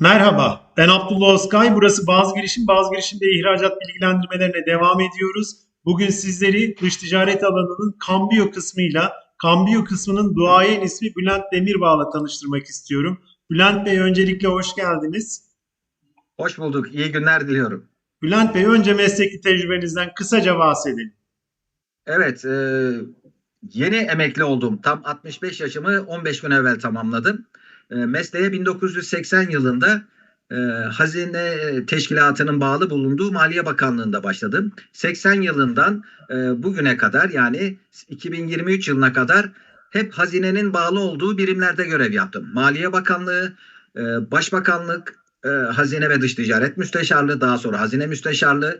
Merhaba, ben Abdullah Özkay. Burası Bazı Girişim. Bazı Girişim'de ihracat bilgilendirmelerine devam ediyoruz. Bugün sizleri dış ticaret alanının Kambiyo kısmıyla, Kambiyo kısmının duayen ismi Bülent Demirbağ'la tanıştırmak istiyorum. Bülent Bey öncelikle hoş geldiniz. Hoş bulduk. İyi günler diliyorum. Bülent Bey önce mesleki tecrübenizden kısaca bahsedin. Evet, e, yeni emekli oldum. Tam 65 yaşımı 15 gün evvel tamamladım. E, mesleğe 1980 yılında e, Hazine Teşkilatı'nın bağlı bulunduğu Maliye Bakanlığı'nda başladım. 80 yılından e, bugüne kadar yani 2023 yılına kadar hep hazinenin bağlı olduğu birimlerde görev yaptım. Maliye Bakanlığı, e, Başbakanlık, e, Hazine ve Dış Ticaret Müsteşarlığı, daha sonra Hazine Müsteşarlığı,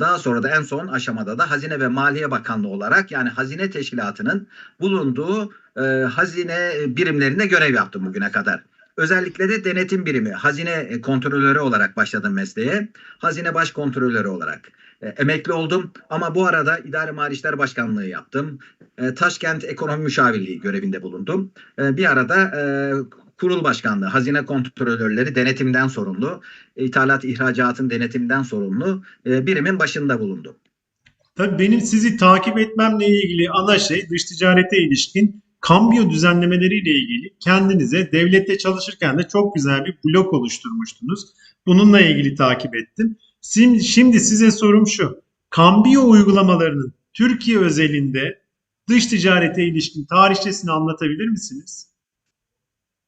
daha sonra da en son aşamada da Hazine ve Maliye Bakanlığı olarak yani Hazine Teşkilatı'nın bulunduğu e, hazine birimlerinde görev yaptım bugüne kadar. Özellikle de denetim birimi, hazine kontrolörü olarak başladım mesleğe. Hazine baş kontrolörü olarak e, emekli oldum ama bu arada İdare Mali Başkanlığı yaptım. E, Taşkent Ekonomi Müşavirliği görevinde bulundum. E, bir arada e, kurul başkanlığı, hazine kontrolörleri denetimden sorumlu, ithalat ihracatın denetimden sorumlu e, birimin başında bulundum. Tabii benim sizi takip etmemle ilgili ana şey dış ticarete ilişkin kambiyo düzenlemeleriyle ilgili kendinize devlette çalışırken de çok güzel bir blog oluşturmuştunuz. Bununla ilgili takip ettim. Şimdi, şimdi size sorum şu. Kambiyo uygulamalarının Türkiye özelinde dış ticarete ilişkin tarihçesini anlatabilir misiniz?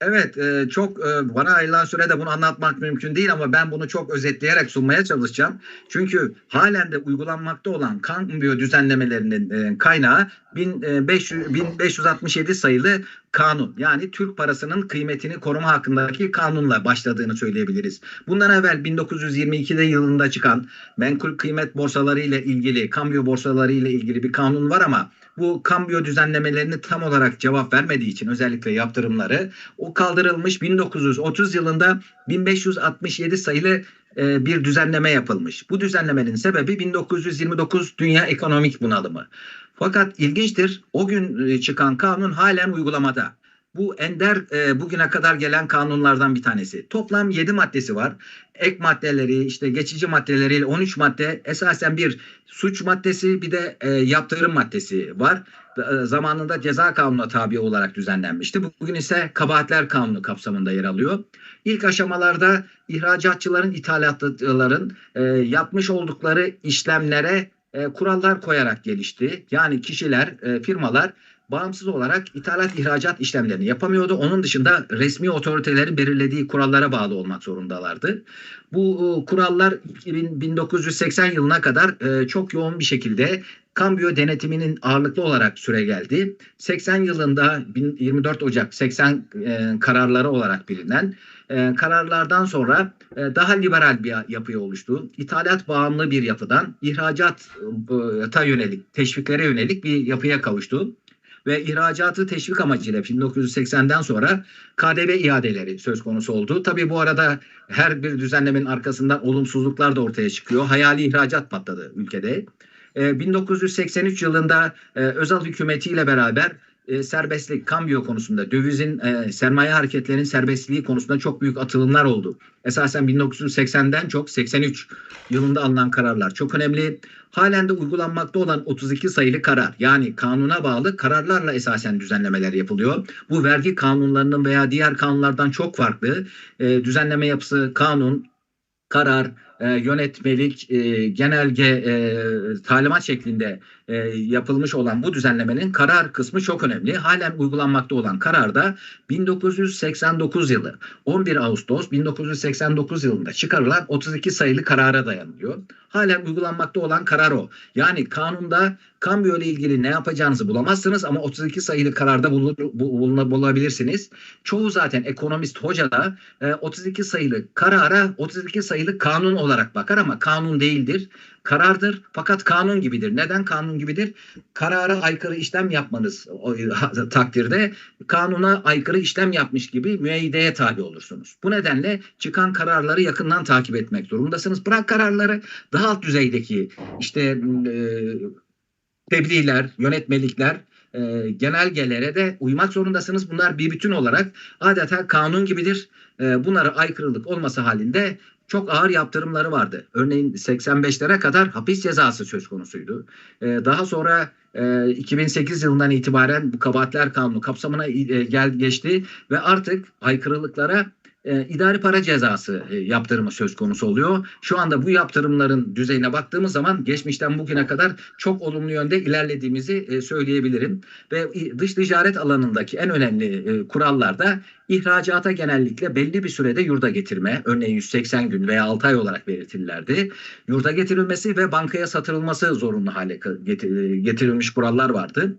Evet, e, çok e, bana ayrılan sürede bunu anlatmak mümkün değil ama ben bunu çok özetleyerek sunmaya çalışacağım. Çünkü halen de uygulanmakta olan kambiyo düzenlemelerinin e, kaynağı 1500, 1567 sayılı kanun. Yani Türk parasının kıymetini koruma hakkındaki kanunla başladığını söyleyebiliriz. Bundan evvel 1922'de yılında çıkan menkul kıymet borsaları ile ilgili, kambiyo borsaları ile ilgili bir kanun var ama bu kambiyo düzenlemelerini tam olarak cevap vermediği için özellikle yaptırımları o kaldırılmış 1930 yılında 1567 sayılı e, bir düzenleme yapılmış. Bu düzenlemenin sebebi 1929 dünya ekonomik bunalımı. Fakat ilginçtir o gün e, çıkan kanun halen uygulamada. Bu ender e, bugüne kadar gelen kanunlardan bir tanesi. Toplam 7 maddesi var. Ek maddeleri, işte geçici maddeleriyle 13 madde esasen bir suç maddesi bir de e, yaptırım maddesi var. E, zamanında ceza kanununa tabi olarak düzenlenmişti. Bugün ise kabahatler kanunu kapsamında yer alıyor. İlk aşamalarda ihracatçıların, ithalatçıların e, yapmış oldukları işlemlere e, kurallar koyarak gelişti. Yani kişiler, e, firmalar bağımsız olarak ithalat ihracat işlemlerini yapamıyordu. Onun dışında resmi otoritelerin belirlediği kurallara bağlı olmak zorundalardı. Bu e, kurallar 1980 yılına kadar e, çok yoğun bir şekilde kambiyo denetiminin ağırlıklı olarak süre geldi. 80 yılında 24 Ocak 80 e, kararları olarak bilinen e, kararlardan sonra e, daha liberal bir yapıya oluştu. İthalat bağımlı bir yapıdan ihracata yönelik, teşviklere yönelik bir yapıya kavuştu ve ihracatı teşvik amacıyla 1980'den sonra KDV iadeleri söz konusu oldu. Tabii bu arada her bir düzenlemenin arkasından olumsuzluklar da ortaya çıkıyor. Hayali ihracat patladı ülkede. 1983 yılında e, Özal hükümetiyle beraber e, serbestlik, kambiyo konusunda, dövizin, e, sermaye hareketlerinin serbestliği konusunda çok büyük atılımlar oldu. Esasen 1980'den çok 83 yılında alınan kararlar çok önemli. Halen de uygulanmakta olan 32 sayılı karar yani kanuna bağlı kararlarla esasen düzenlemeler yapılıyor. Bu vergi kanunlarının veya diğer kanunlardan çok farklı. E, düzenleme yapısı, kanun, karar, e, yönetmelik, e, genelge, e, talimat şeklinde e, yapılmış olan bu düzenlemenin karar kısmı çok önemli. Halen uygulanmakta olan kararda 1989 yılı 11 Ağustos 1989 yılında çıkarılan 32 sayılı karara dayanılıyor. Halen uygulanmakta olan karar o. Yani kanunda kambiyo ile ilgili ne yapacağınızı bulamazsınız ama 32 sayılı kararda bulur, bu, bulabilirsiniz. Çoğu zaten ekonomist hoca da e, 32 sayılı karara 32 sayılı kanun olarak bakar ama kanun değildir karardır fakat kanun gibidir. Neden kanun gibidir? Karara aykırı işlem yapmanız o, takdirde kanuna aykırı işlem yapmış gibi müeyyideye tabi olursunuz. Bu nedenle çıkan kararları yakından takip etmek zorundasınız. Bırak kararları daha alt düzeydeki işte e, tebliğler, yönetmelikler e, genelgelere de uymak zorundasınız. Bunlar bir bütün olarak adeta kanun gibidir. E, bunlara aykırılık olması halinde çok ağır yaptırımları vardı. Örneğin 85'lere kadar hapis cezası söz konusuydu. E, daha sonra e, 2008 yılından itibaren bu kabahatler kanunu kapsamına e, gel geçti ve artık aykırılıklara e, idari para cezası e, yaptırımı söz konusu oluyor. Şu anda bu yaptırımların düzeyine baktığımız zaman geçmişten bugüne kadar çok olumlu yönde ilerlediğimizi e, söyleyebilirim. Ve dış ticaret alanındaki en önemli e, kurallar da ihracata genellikle belli bir sürede yurda getirme, örneğin 180 gün veya 6 ay olarak belirtirlerdi. Yurda getirilmesi ve bankaya satılması zorunlu hale getir- getirilmiş kurallar vardı.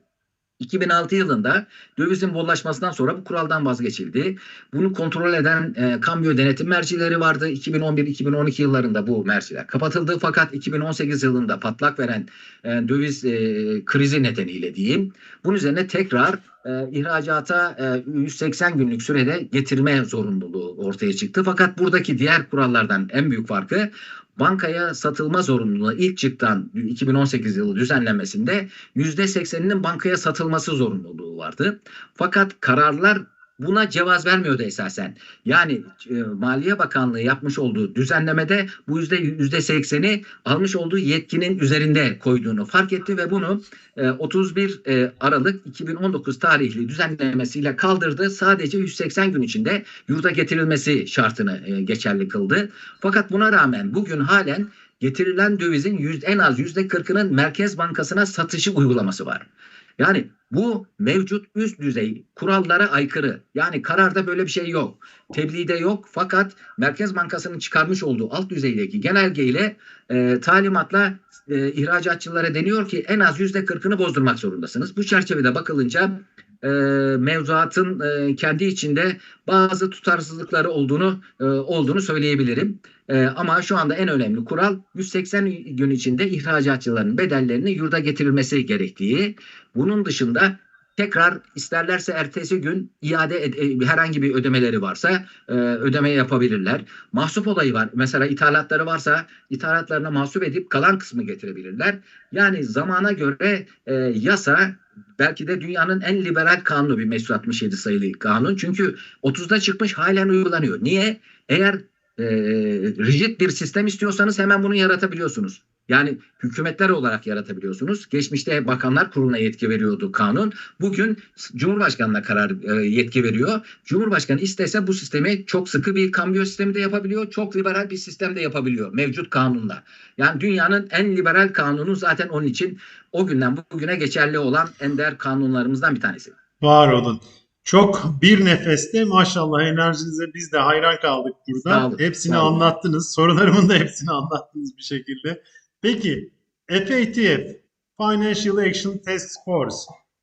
2006 yılında dövizin bollaşmasından sonra bu kuraldan vazgeçildi. Bunu kontrol eden e, kambiyo denetim mercileri vardı. 2011-2012 yıllarında bu merciler kapatıldı. Fakat 2018 yılında patlak veren e, döviz e, krizi nedeniyle diyeyim. Bunun üzerine tekrar e, ihracata e, 180 günlük sürede getirme zorunluluğu ortaya çıktı. Fakat buradaki diğer kurallardan en büyük farkı bankaya satılma zorunluluğu ilk çıktan 2018 yılı düzenlemesinde %80'inin bankaya satılması zorunluluğu vardı. Fakat kararlar buna cevaz vermiyordu esasen. Yani e, Maliye Bakanlığı yapmış olduğu düzenlemede bu yüzde yüzde sekseni almış olduğu yetkinin üzerinde koyduğunu fark etti ve bunu e, 31 e, Aralık 2019 tarihli düzenlemesiyle kaldırdı. Sadece 180 gün içinde yurda getirilmesi şartını e, geçerli kıldı. Fakat buna rağmen bugün halen getirilen dövizin yüzde, en az yüzde 40'ının Merkez Bankası'na satışı uygulaması var. Yani bu mevcut üst düzey kurallara aykırı. Yani kararda böyle bir şey yok. Tebliğde yok fakat Merkez Bankası'nın çıkarmış olduğu alt düzeydeki genelgeyle e, talimatla e, ihracatçılara deniyor ki en az yüzde kırkını bozdurmak zorundasınız. Bu çerçevede bakılınca e, mevzuatın e, kendi içinde bazı tutarsızlıkları olduğunu e, olduğunu söyleyebilirim. E, ama şu anda en önemli kural 180 gün içinde ihracatçıların bedellerini yurda getirilmesi gerektiği. Bunun dışında tekrar isterlerse ertesi gün iade ed- e, herhangi bir ödemeleri varsa e, ödeme yapabilirler. Mahsup olayı var. Mesela ithalatları varsa ithalatlarına mahsup edip kalan kısmı getirebilirler. Yani zamana göre e, yasa belki de dünyanın en liberal kanunu bir Mesut 67 sayılı kanun. Çünkü 30'da çıkmış halen uygulanıyor. Niye? Eğer e, rigid bir sistem istiyorsanız hemen bunu yaratabiliyorsunuz. Yani hükümetler olarak yaratabiliyorsunuz. Geçmişte bakanlar kuruluna yetki veriyordu kanun. Bugün Cumhurbaşkanı'na karar e, yetki veriyor. Cumhurbaşkanı istese bu sistemi çok sıkı bir kambiyo sistemi de yapabiliyor. Çok liberal bir sistem de yapabiliyor mevcut kanunla. Yani dünyanın en liberal kanunu zaten onun için o günden bugüne geçerli olan ender kanunlarımızdan bir tanesi. Var olun. Çok bir nefeste maşallah enerjinize biz de hayran kaldık burada. Sağ olun, Hepsini sağ olun. anlattınız. Sorularımın da hepsini anlattınız bir şekilde. Peki FATF Financial Action Task Force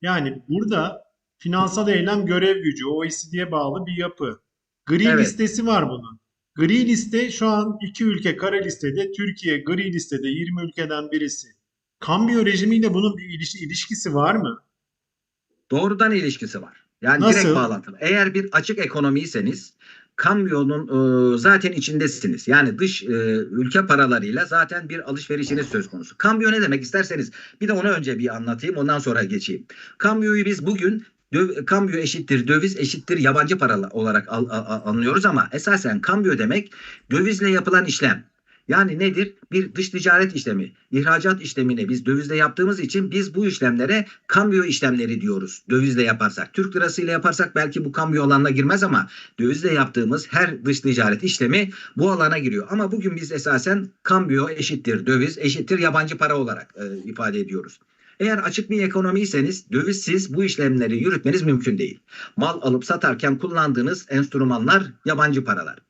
yani burada finansal eylem görev gücü OECD'ye bağlı bir yapı. Gri Evet. listesi var bunun. Gri liste şu an iki ülke kara listede. Türkiye gri listede 20 ülkeden birisi. Kambiyo rejimiyle bunun bir ilişki, ilişkisi var mı? Doğrudan ilişkisi var. Yani Nasıl? direkt bağlantılı. Eğer bir açık ekonomiyseniz kamyonun e, zaten içindesiniz. Yani dış e, ülke paralarıyla zaten bir alışverişiniz söz konusu. Kambiyo ne demek isterseniz bir de onu önce bir anlatayım ondan sonra geçeyim. Kambiyoyu biz bugün döv, kambiyo eşittir döviz eşittir yabancı para olarak al, a- a- anlıyoruz ama esasen kambiyo demek dövizle yapılan işlem. Yani nedir? Bir dış ticaret işlemi, ihracat işlemini biz dövizle yaptığımız için biz bu işlemlere kambiyo işlemleri diyoruz. Dövizle yaparsak. Türk lirasıyla yaparsak belki bu kambiyo alanına girmez ama dövizle yaptığımız her dış ticaret işlemi bu alana giriyor. Ama bugün biz esasen kambiyo eşittir döviz eşittir yabancı para olarak e, ifade ediyoruz. Eğer açık bir ekonomiyseniz dövizsiz bu işlemleri yürütmeniz mümkün değil. Mal alıp satarken kullandığınız enstrümanlar yabancı paralar.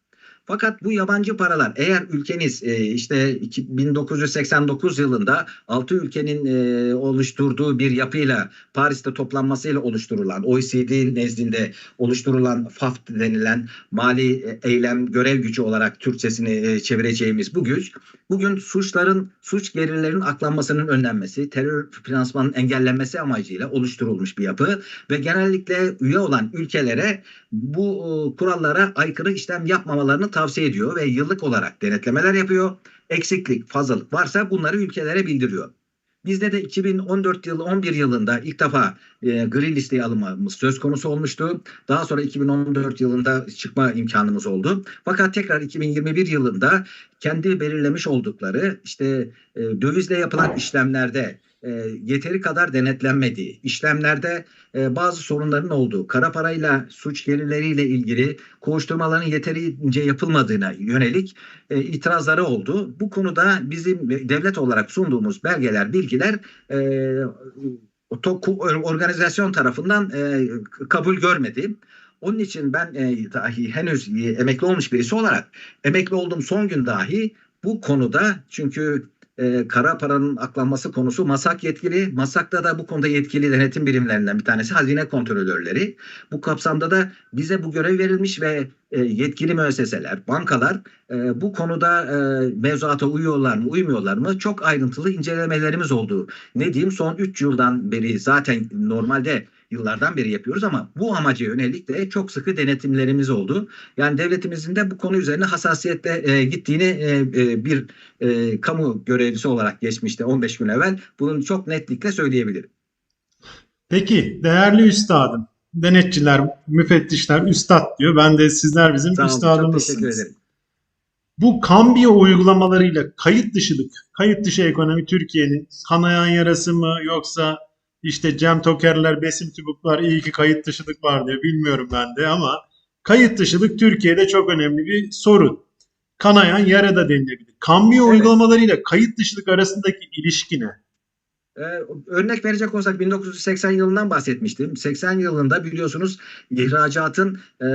Fakat bu yabancı paralar eğer ülkeniz e, işte iki- 1989 yılında 6 ülkenin e, oluşturduğu bir yapıyla Paris'te toplanmasıyla oluşturulan OECD nezdinde oluşturulan FAF denilen mali e, eylem görev gücü olarak Türkçesini e, çevireceğimiz bu güç bugün suçların suç gelirlerin aklanmasının önlenmesi, terör finansmanının engellenmesi amacıyla oluşturulmuş bir yapı ve genellikle üye olan ülkelere bu e, kurallara aykırı işlem yapmamalarını tavsiye ediyor ve yıllık olarak denetlemeler yapıyor. Eksiklik, fazlalık varsa bunları ülkelere bildiriyor. Bizde de 2014 yılı 11 yılında ilk defa e, gri listeye alınmamız söz konusu olmuştu. Daha sonra 2014 yılında çıkma imkanımız oldu. Fakat tekrar 2021 yılında kendi belirlemiş oldukları işte e, dövizle yapılan işlemlerde e, yeteri kadar denetlenmediği, işlemlerde e, bazı sorunların olduğu, kara parayla suç gelirleriyle ilgili kovuşturmaların yeterince yapılmadığına yönelik e, itirazları oldu. Bu konuda bizim devlet olarak sunduğumuz belgeler, bilgiler e, organizasyon tarafından e, kabul görmedi. Onun için ben e, dahi henüz e, emekli olmuş birisi olarak emekli olduğum son gün dahi bu konuda çünkü e, kara paranın aklanması konusu MASAK yetkili. MASAK'ta da bu konuda yetkili denetim birimlerinden bir tanesi hazine kontrolörleri. Bu kapsamda da bize bu görev verilmiş ve e, yetkili müesseseler, bankalar e, bu konuda e, mevzuata uyuyorlar mı, uymuyorlar mı çok ayrıntılı incelemelerimiz oldu. Ne diyeyim son 3 yıldan beri zaten normalde yıllardan beri yapıyoruz ama bu amaca yönelik de çok sıkı denetimlerimiz oldu. Yani devletimizin de bu konu üzerine hassasiyetle e, gittiğini e, e, bir e, kamu görevlisi olarak geçmişte 15 gün evvel bunu çok netlikle söyleyebilirim. Peki değerli üstadım, denetçiler, müfettişler üstad diyor. Ben de sizler bizim Sağ olun, çok üstadımızsınız. teşekkür ederim. Bu kambiyo uygulamalarıyla kayıt dışılık, kayıt dışı ekonomi Türkiye'nin kanayan yarası mı yoksa işte Cem Tokerler, Besim Tübükler iyi ki kayıt dışılık var diyor bilmiyorum ben de ama kayıt dışılık Türkiye'de çok önemli bir sorun. Kanayan yara da denilebilir. Kambiyo Evet. uygulamalarıyla kayıt dışılık arasındaki ilişki ne? Ee, örnek verecek olsak 1980 yılından bahsetmiştim. 80 yılında biliyorsunuz ihracatın e,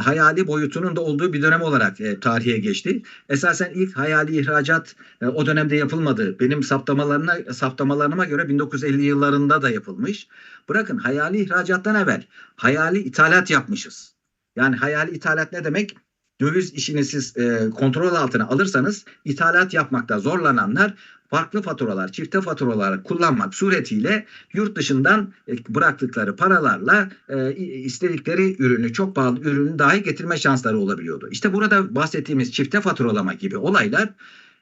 hayali boyutunun da olduğu bir dönem olarak e, tarihe geçti. Esasen ilk hayali ihracat e, o dönemde yapılmadı. Benim saptamalarına saptamalarıma göre 1950 yıllarında da yapılmış. Bırakın hayali ihracattan evvel hayali ithalat yapmışız. Yani hayali ithalat ne demek? Döviz işini siz e, kontrol altına alırsanız ithalat yapmakta zorlananlar farklı faturalar, çifte faturalar kullanmak suretiyle yurt dışından e, bıraktıkları paralarla e, istedikleri ürünü, çok pahalı ürünü dahi getirme şansları olabiliyordu. İşte burada bahsettiğimiz çifte faturalama gibi olaylar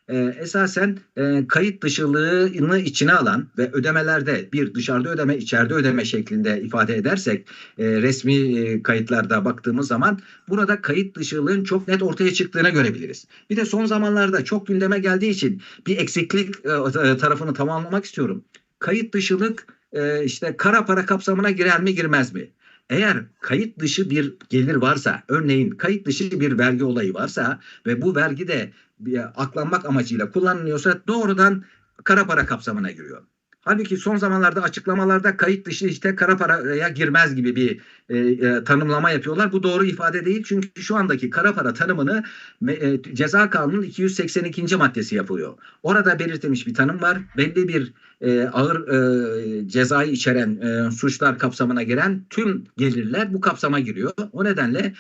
e, esasen e, kayıt dışılığını içine alan ve ödemelerde bir dışarıda ödeme, içeride ödeme şeklinde ifade edersek e, resmi e, kayıtlarda baktığımız zaman burada kayıt dışılığın çok net ortaya çıktığını görebiliriz. Bir de son zamanlarda çok gündeme geldiği için bir eksiklik e, tarafını tamamlamak istiyorum. Kayıt dışılık e, işte kara para kapsamına girer mi girmez mi? Eğer kayıt dışı bir gelir varsa, örneğin kayıt dışı bir vergi olayı varsa ve bu vergi de aklanmak amacıyla kullanılıyorsa doğrudan kara para kapsamına giriyor. Halbuki son zamanlarda açıklamalarda kayıt dışı işte kara paraya girmez gibi bir e, e, tanımlama yapıyorlar. Bu doğru ifade değil çünkü şu andaki kara para tanımını e, ceza kanunun 282. maddesi yapıyor. Orada belirtilmiş bir tanım var. Belli bir e, ağır e, cezayı içeren e, suçlar kapsamına giren tüm gelirler bu kapsama giriyor. O nedenle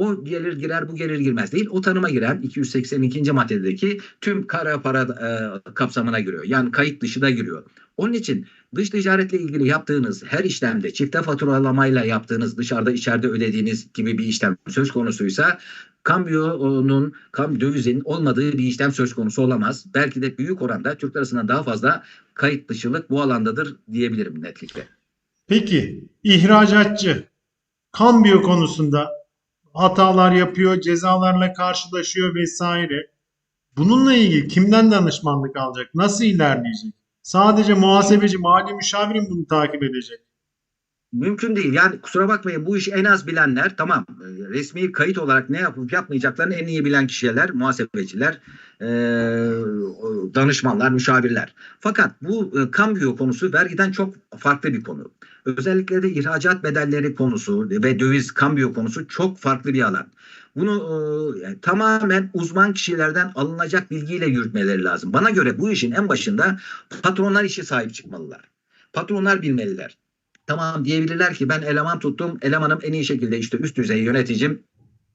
o gelir girer bu gelir girmez değil. O tanıma giren 282. maddedeki tüm kara para e, kapsamına giriyor. Yani kayıt dışı da giriyor. Onun için dış ticaretle ilgili yaptığınız her işlemde çifte faturalamayla yaptığınız dışarıda içeride ödediğiniz gibi bir işlem söz konusuysa kambiyonun, kam dövizin olmadığı bir işlem söz konusu olamaz. Belki de büyük oranda Türk lirasından daha fazla kayıt dışılık bu alandadır diyebilirim netlikle. Peki ihracatçı kambiyo konusunda hatalar yapıyor, cezalarla karşılaşıyor vesaire. Bununla ilgili kimden danışmanlık alacak? Nasıl ilerleyecek? Sadece muhasebeci, mali müşavirin bunu takip edecek. Mümkün değil. Yani kusura bakmayın bu işi en az bilenler tamam e, resmi kayıt olarak ne yapıp yapmayacaklarını en iyi bilen kişiler, muhasebeciler, e, danışmanlar, müşavirler. Fakat bu e, kambiyo konusu vergiden çok farklı bir konu. Özellikle de ihracat bedelleri konusu ve döviz kambiyo konusu çok farklı bir alan. Bunu e, tamamen uzman kişilerden alınacak bilgiyle yürütmeleri lazım. Bana göre bu işin en başında patronlar işe sahip çıkmalılar. Patronlar bilmeliler. Tamam diyebilirler ki ben eleman tuttum. Elemanım en iyi şekilde işte üst düzey yöneticim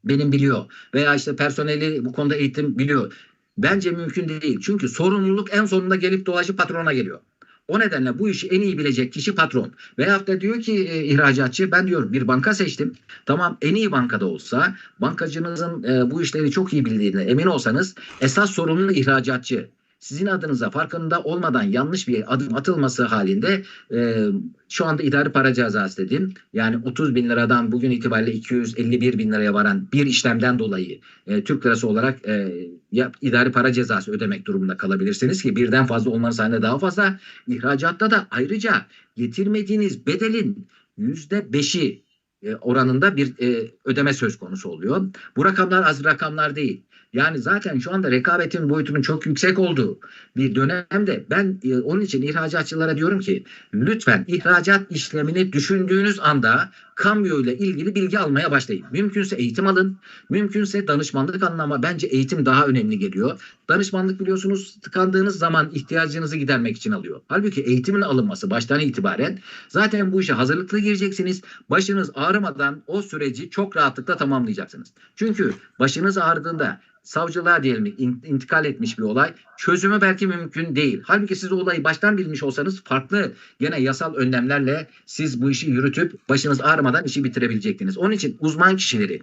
benim biliyor. Veya işte personeli bu konuda eğitim biliyor. Bence mümkün değil. Çünkü sorumluluk en sonunda gelip dolaşıp patrona geliyor. O nedenle bu işi en iyi bilecek kişi patron. Veyahut da diyor ki e, ihracatçı ben diyor bir banka seçtim. Tamam en iyi bankada olsa bankacınızın e, bu işleri çok iyi bildiğine emin olsanız esas sorumlu ihracatçı. Sizin adınıza farkında olmadan yanlış bir adım atılması halinde e, şu anda idari para cezası dedim. Yani 30 bin liradan bugün itibariyle 251 bin liraya varan bir işlemden dolayı e, Türk lirası olarak e, ya, idari para cezası ödemek durumunda kalabilirsiniz ki birden fazla olmanız halinde daha fazla. İhracatta da ayrıca getirmediğiniz bedelin yüzde beşi e, oranında bir e, ödeme söz konusu oluyor. Bu rakamlar az rakamlar değil. Yani zaten şu anda rekabetin boyutunun çok yüksek olduğu bir dönemde ben e, onun için ihracatçılara diyorum ki lütfen ihracat işlemini düşündüğünüz anda kamyo ile ilgili bilgi almaya başlayın. Mümkünse eğitim alın. Mümkünse danışmanlık alın ama bence eğitim daha önemli geliyor. Danışmanlık biliyorsunuz tıkandığınız zaman ihtiyacınızı gidermek için alıyor. Halbuki eğitimin alınması baştan itibaren zaten bu işe hazırlıklı gireceksiniz. Başınız ağrımadan o süreci çok rahatlıkla tamamlayacaksınız. Çünkü başınız ağrıdığında savcılığa diyelim in- intikal etmiş bir olay çözümü belki mümkün değil. Halbuki siz olayı baştan bilmiş olsanız farklı gene yasal önlemlerle siz bu işi yürütüp başınız ağrımadan işi bitirebilecektiniz. Onun için uzman kişileri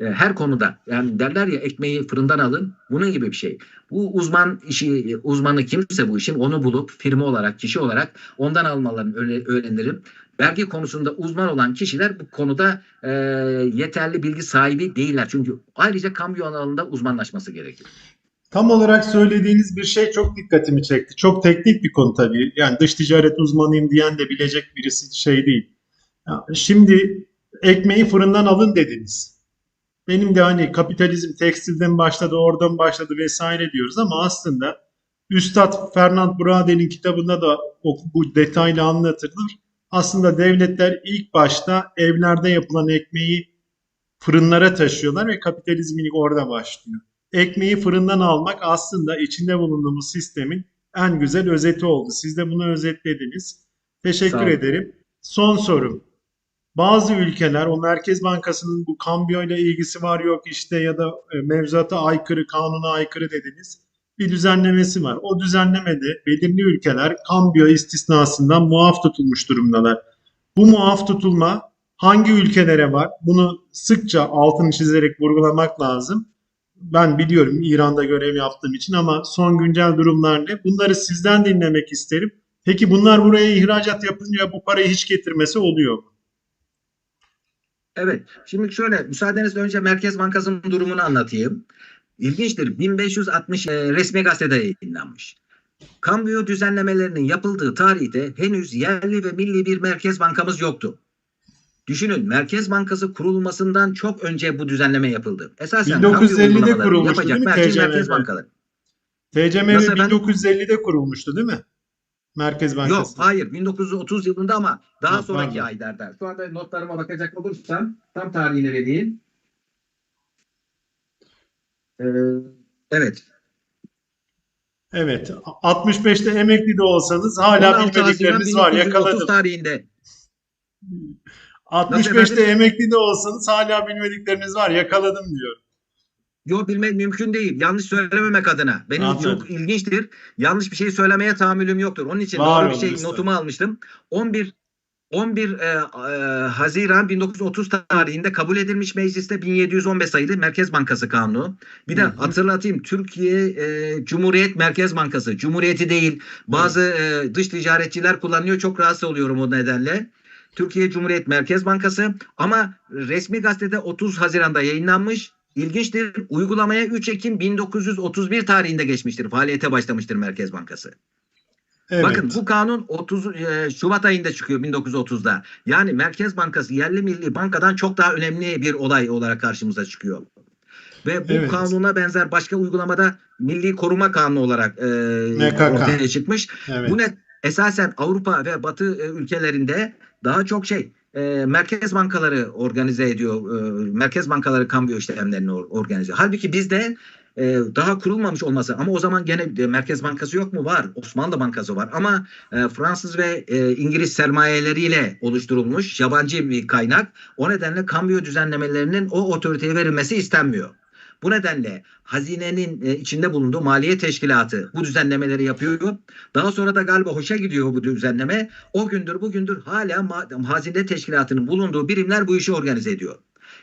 e, her konuda yani derler ya ekmeği fırından alın bunun gibi bir şey. Bu uzman işi uzmanı kimse bu işin onu bulup firma olarak kişi olarak ondan almalarını öğrenirim. Vergi konusunda uzman olan kişiler bu konuda e, yeterli bilgi sahibi değiller. Çünkü ayrıca kamu alanında uzmanlaşması gerekiyor. Tam olarak söylediğiniz bir şey çok dikkatimi çekti. Çok teknik bir konu tabii. Yani dış ticaret uzmanıyım diyen de bilecek birisi şey değil. Şimdi ekmeği fırından alın dediniz. Benim de hani kapitalizm tekstilden başladı, oradan başladı vesaire diyoruz ama aslında Üstad Fernand Braudet'in kitabında da bu detaylı anlatılır. Aslında devletler ilk başta evlerde yapılan ekmeği fırınlara taşıyorlar ve kapitalizm ilk orada başlıyor ekmeği fırından almak aslında içinde bulunduğumuz sistemin en güzel özeti oldu. Siz de bunu özetlediniz. Teşekkür ederim. Son sorum. Bazı ülkeler o Merkez Bankası'nın bu kambiyo ile ilgisi var yok işte ya da e, mevzuata aykırı, kanuna aykırı dediniz. Bir düzenlemesi var. O düzenlemede belirli ülkeler kambiyo istisnasından muaf tutulmuş durumdalar. Bu muaf tutulma hangi ülkelere var? Bunu sıkça altını çizerek vurgulamak lazım ben biliyorum İran'da görev yaptığım için ama son güncel durumlar ne? Bunları sizden dinlemek isterim. Peki bunlar buraya ihracat yapınca bu parayı hiç getirmesi oluyor mu? Evet. Şimdi şöyle müsaadenizle önce Merkez Bankası'nın durumunu anlatayım. İlginçtir. 1560 e, resmi gazetede yayınlanmış. Kambiyo düzenlemelerinin yapıldığı tarihte henüz yerli ve milli bir merkez bankamız yoktu. Düşünün Merkez Bankası kurulmasından çok önce bu düzenleme yapıldı. Esasen 1950'de kambiyo uygulamalarını kurulmuştu yapacak değil mi merkez, TCMB? merkez bankaları. TCMB Nasıl efendim? 1950'de kurulmuştu değil mi? Merkez Yok Bankası. hayır 1930 yılında ama daha Ha, sonraki pardon. aylarda. Şu anda notlarıma bakacak olursam tam tarihini vereyim. Ee, evet. Evet. 65'te emekli de olsanız hala 16 Haziran bilmedikleriniz var. 1930 Yakaladım. tarihinde. 65'te emekli de olsanız hala bilmedikleriniz var. Yakaladım diyor. Yok bilmek mümkün değil. Yanlış söylememek adına. Benim Aferin. çok ilginçtir. Yanlış bir şey söylemeye tahammülüm yoktur. Onun için Var doğru bir şey notumu almıştım. 11 11 e, e, Haziran 1930 tarihinde kabul edilmiş mecliste 1715 sayılı Merkez Bankası Kanunu. Bir de Hı hı. hatırlatayım Türkiye e, Cumhuriyet Merkez Bankası. Cumhuriyeti değil. Bazı e, dış ticaretçiler kullanıyor. Çok rahatsız oluyorum o nedenle. Türkiye Cumhuriyet Merkez Bankası ama resmi gazetede 30 Haziran'da yayınlanmış. İlginçtir. Uygulamaya 3 Ekim 1931 tarihinde geçmiştir. Faaliyete başlamıştır Merkez Bankası. Evet. Bakın bu kanun 30 e, Şubat ayında çıkıyor 1930'da. Yani Merkez Bankası yerli milli bankadan çok daha önemli bir olay olarak karşımıza çıkıyor. Ve bu Evet. kanuna benzer başka uygulamada Milli Koruma Kanunu olarak e, MKK. ortaya çıkmış. evet. Bu ne? Esasen Avrupa ve Batı e, ülkelerinde daha çok şey e, merkez bankaları organize ediyor. E, merkez bankaları kambiyo işlemlerini or- organize. Halbuki bizde e, daha kurulmamış olması ama o zaman gene de Merkez Bankası yok mu? Var. Osmanlı Bankası var ama e, Fransız ve e, İngiliz sermayeleriyle oluşturulmuş yabancı bir kaynak. O nedenle kambiyo düzenlemelerinin o otoriteye verilmesi istenmiyor. Bu nedenle hazinenin e, içinde bulunduğu maliye teşkilatı bu düzenlemeleri yapıyor. Daha sonra da galiba hoşa gidiyor bu düzenleme. O gündür bugündür hala hazine teşkilatının bulunduğu birimler bu işi organize ediyor.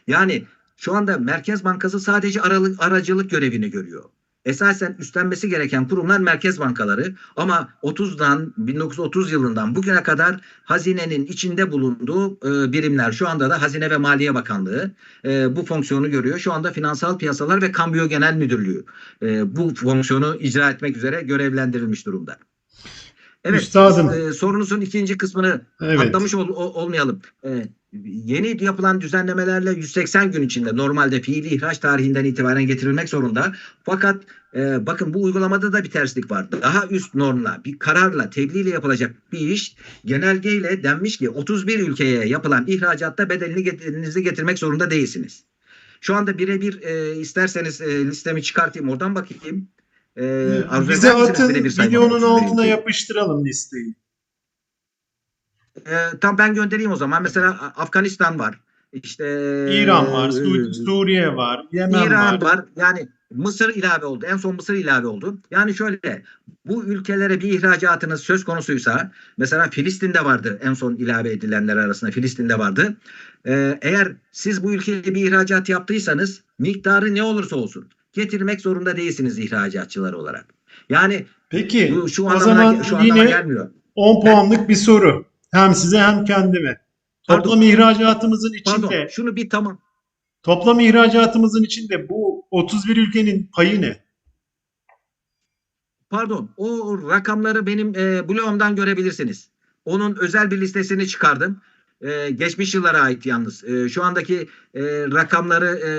Yani şu anda Merkez Bankası sadece aralık, aracılık görevini görüyor. Esasen üstlenmesi gereken kurumlar merkez bankaları ama 30'dan 1930 yılından bugüne kadar hazinenin içinde bulunduğu e, birimler şu anda da Hazine ve Maliye Bakanlığı e, bu fonksiyonu görüyor. Şu anda Finansal Piyasalar ve Kambiyo Genel Müdürlüğü e, bu fonksiyonu icra etmek üzere görevlendirilmiş durumda. Evet, Üstadım. e, sorunuzun ikinci kısmını Evet. atlamış ol- ol- olmayalım. Ee, yeni yapılan düzenlemelerle 180 gün içinde normalde fiili ihraç tarihinden itibaren getirilmek zorunda. Fakat e, bakın bu uygulamada da bir terslik var. Daha üst normla, bir kararla, tebliğle yapılacak bir iş genelgeyle denmiş ki 31 ülkeye yapılan ihracatta bedelini getirinizi getirmek zorunda değilsiniz. Şu anda birebir e, isterseniz e, listemi çıkartayım oradan bakayım. E, Bize atın videonun 31 altına yapıştıralım listeyi. Ee, tam ben göndereyim o zaman. Mesela Afganistan var. İşte İran var, e, Su- Suriye var, Yemen İran var. var. Yani Mısır ilave oldu. En son Mısır ilave oldu. Yani şöyle bu ülkelere bir ihracatınız söz konusuysa mesela Filistin'de vardı en son ilave edilenler arasında Filistin'de vardı. Ee, eğer siz bu ülkeye bir ihracat yaptıysanız miktarı ne olursa olsun getirmek zorunda değilsiniz ihracatçılar olarak. Yani Peki bu şu o anlamına, zaman şu yine gelmiyor. 10 puanlık bir soru. Hem size hem kendime. Pardon. Toplam ihracatımızın Pardon içinde şunu bir tamam. toplam ihracatımızın içinde bu 31 ülkenin payı ne? Pardon, o rakamları benim e, blogumdan görebilirsiniz. Onun özel bir listesini çıkardım. E, geçmiş yıllara ait yalnız. E, şu andaki e, rakamları e,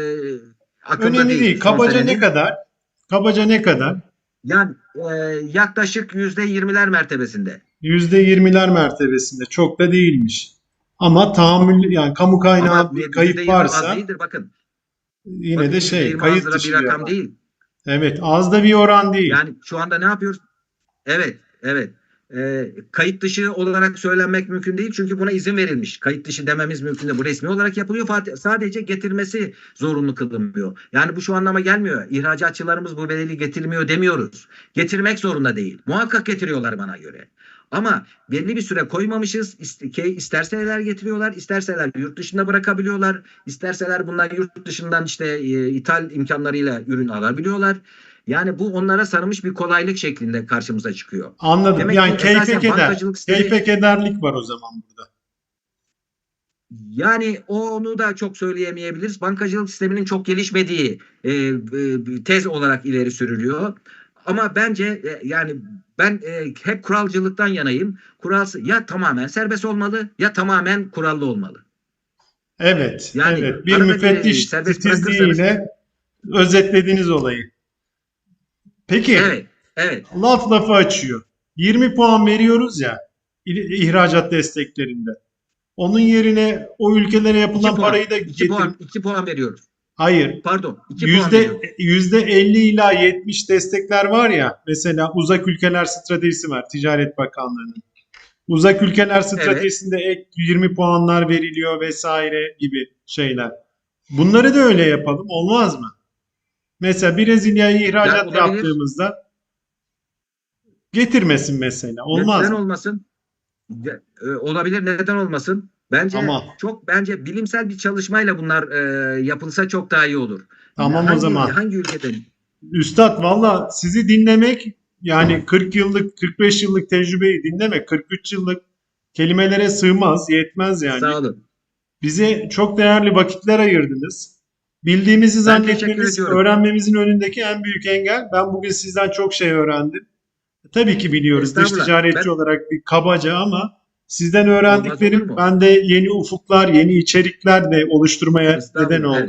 aklımda Önemli değil. Son Kabaca senenin. ne kadar? Kabaca ne kadar? Yani e, yaklaşık yüzde yirmiler mertebesinde. %20'ler mertebesinde. Çok da değilmiş. Ama tahammül yani kamu kaynağı Ama bir kayıp az varsa değildir bakın. yine Bakın de şey kayıt dışı bir rakam değil. Evet az da bir oran değil. Yani şu anda ne yapıyoruz? Evet, evet. Ee, kayıt dışı olarak söylenmek mümkün değil çünkü buna izin verilmiş. Kayıt dışı dememiz mümkün değil. Bu resmi olarak yapılıyor. Sadece getirmesi zorunlu kılınmıyor. Yani bu şu anlama gelmiyor. İhracatçılarımız bu bedeli getirmiyor demiyoruz. Getirmek zorunda değil. Muhakkak getiriyorlar bana göre. Ama belli bir süre koymamışız. İst- ke- İsterseler getiriyorlar, isterseler yurt dışında bırakabiliyorlar. İsterseler bunlar yurt dışından işte e, ithal imkanlarıyla ürün alabiliyorlar. Yani bu onlara sarılmış bir kolaylık şeklinde karşımıza çıkıyor. Anladım. Demek yani keyfe keder. sistemi- Keyfe kederlik var o zaman burada. Yani onu da çok söyleyemeyebiliriz. Bankacılık sisteminin çok gelişmediği e, e, tez olarak ileri sürülüyor. Ama bence e, yani ben e, hep kuralcılıktan yanayım. Kural ya tamamen serbest olmalı ya tamamen kurallı olmalı. Evet. Yani evet. Bir müfettiş serbest titizliğiyle özetlediniz olayı. Peki Evet, evet. laf lafı açıyor. 20 puan veriyoruz ya ihracat desteklerinde. Onun yerine o ülkelere yapılan İki puan, parayı da 2 getir. puan, 2 puan veriyoruz. Hayır. Pardon, 2 puan Yüzde, yüzde 50 ila 70 destekler var ya. Mesela uzak ülkeler stratejisi var Ticaret Bakanlığı'nın. Uzak ülkeler stratejisinde ek 20 puanlar veriliyor vesaire gibi şeyler. Bunları da öyle yapalım olmaz mı? Mesela Brezilya'ya ihracat Ya yaptığımızda getirmesin mesela. Olmaz Neden mı? olmasın? E, olabilir neden olmasın? Bence Ama- çok bence bilimsel bir çalışmayla bunlar e, yapılsa çok daha iyi olur. Tamam o hangi, zaman. Hangi ülkeden? Üstad valla sizi dinlemek yani 40 yıllık 45 yıllık tecrübeyi dinlemek 43 yıllık kelimelere sığmaz yetmez yani. Sağ olun. Bize çok değerli vakitler ayırdınız. Bildiğimizi zannetmemiz öğrenmemizin önündeki en büyük engel. Ben bugün sizden çok şey öğrendim. Tabii ki biliyoruz dış ticaretçi Ben- olarak bir kabaca ama sizden öğrendiklerim bende yeni ufuklar, yeni içerikler de oluşturmaya neden oldu.